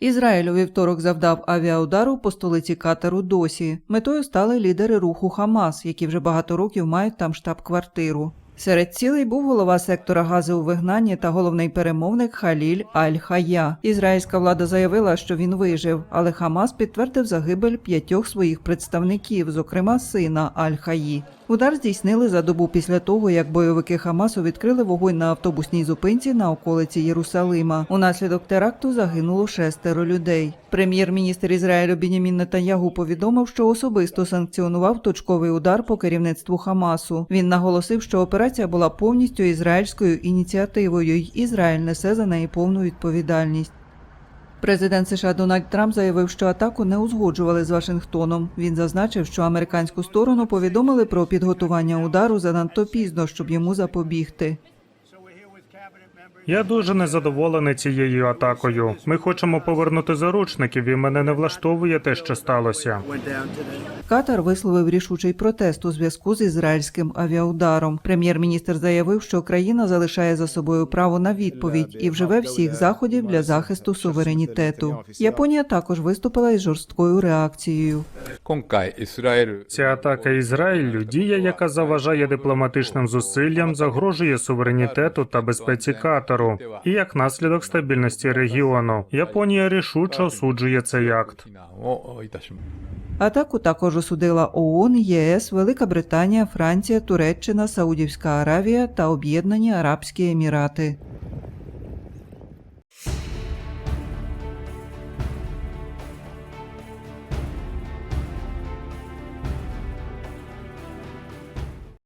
Ізраїль у вівторок завдав авіаудару по столиці Катару Досі. Метою стали лідери руху Хамас, які вже багато років мають там штаб-квартиру. Серед цілей був голова сектора гази у вигнанні та головний перемовник Халіль Аль-Хая. Ізраїльська влада заявила, що він вижив, але Хамас підтвердив загибель п'ятьох своїх представників, зокрема сина Аль-Хаї. Удар здійснили за добу після того, як бойовики Хамасу відкрили вогонь на автобусній зупинці на околиці Єрусалима. Унаслідок теракту загинуло шестеро людей. Прем'єр-міністр Ізраїлю Бінямін Нетаньягу повідомив, що особисто санкціонував точковий удар по керівництву Хамасу. Він наголосив, що операція була повністю ізраїльською ініціативою, й Ізраїль несе за неї повну відповідальність. Президент США Дональд Трамп заявив, що атаку не узгоджували з Вашингтоном. Він зазначив, що американську сторону повідомили про підготування удару занадто пізно, щоб йому запобігти. Я дуже незадоволений цією атакою. Ми хочемо повернути заручників, і мене не влаштовує те, що сталося. Катар висловив рішучий протест у зв'язку з ізраїльським авіаударом. Прем'єр-міністр заявив, що країна залишає за собою право на відповідь і вживе всіх заходів для захисту суверенітету. Японія також виступила із жорсткою реакцією. Ця атака Ізраїлю дія, яка заважає дипломатичним зусиллям, загрожує суверенітету та безпеці Катару і як наслідок стабільності регіону. Японія рішуче осуджує цей акт. Атаку також осудила ООН, ЄС, Велика Британія, Франція, Туреччина, Саудівська Аравія та Об'єднані Арабські Емірати.